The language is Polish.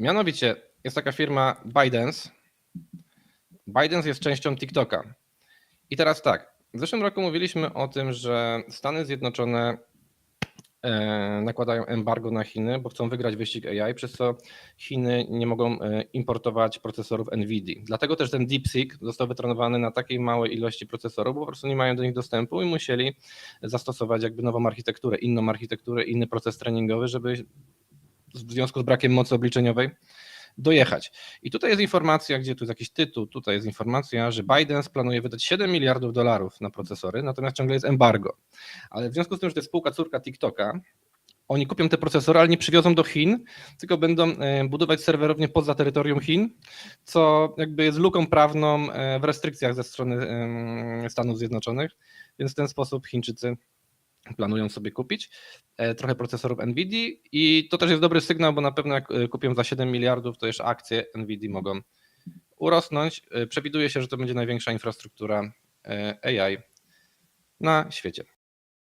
Mianowicie jest taka firma ByteDance. ByteDance jest częścią TikToka. I teraz tak, w zeszłym roku mówiliśmy o tym, że Stany Zjednoczone e, nakładają embargo na Chiny, bo chcą wygrać wyścig AI, przez co Chiny nie mogą e, importować procesorów NVIDIA. Dlatego też ten DeepSeek został wytrenowany na takiej małej ilości procesorów, bo po prostu nie mają do nich dostępu i musieli zastosować jakby nową architekturę, inną architekturę, inny proces treningowy, żeby w związku z brakiem mocy obliczeniowej dojechać. I tutaj jest informacja, gdzie tu jest jakiś tytuł, tutaj jest informacja, że Biden planuje wydać 7 miliardów dolarów na procesory, natomiast ciągle jest embargo. Ale w związku z tym, że to jest spółka córka TikToka, oni kupią te procesory, ale nie przywiozą do Chin, tylko będą e, budować serwerownie poza terytorium Chin, co jakby jest luką prawną e, w restrykcjach ze strony Stanów Zjednoczonych, więc w ten sposób Chińczycy planują sobie kupić e, trochę procesorów Nvidia i to też jest dobry sygnał, bo na pewno jak e, kupią za 7 miliardów, to jeszcze akcje Nvidia mogą urosnąć. E, Przewiduje się, że to będzie największa infrastruktura AI na świecie.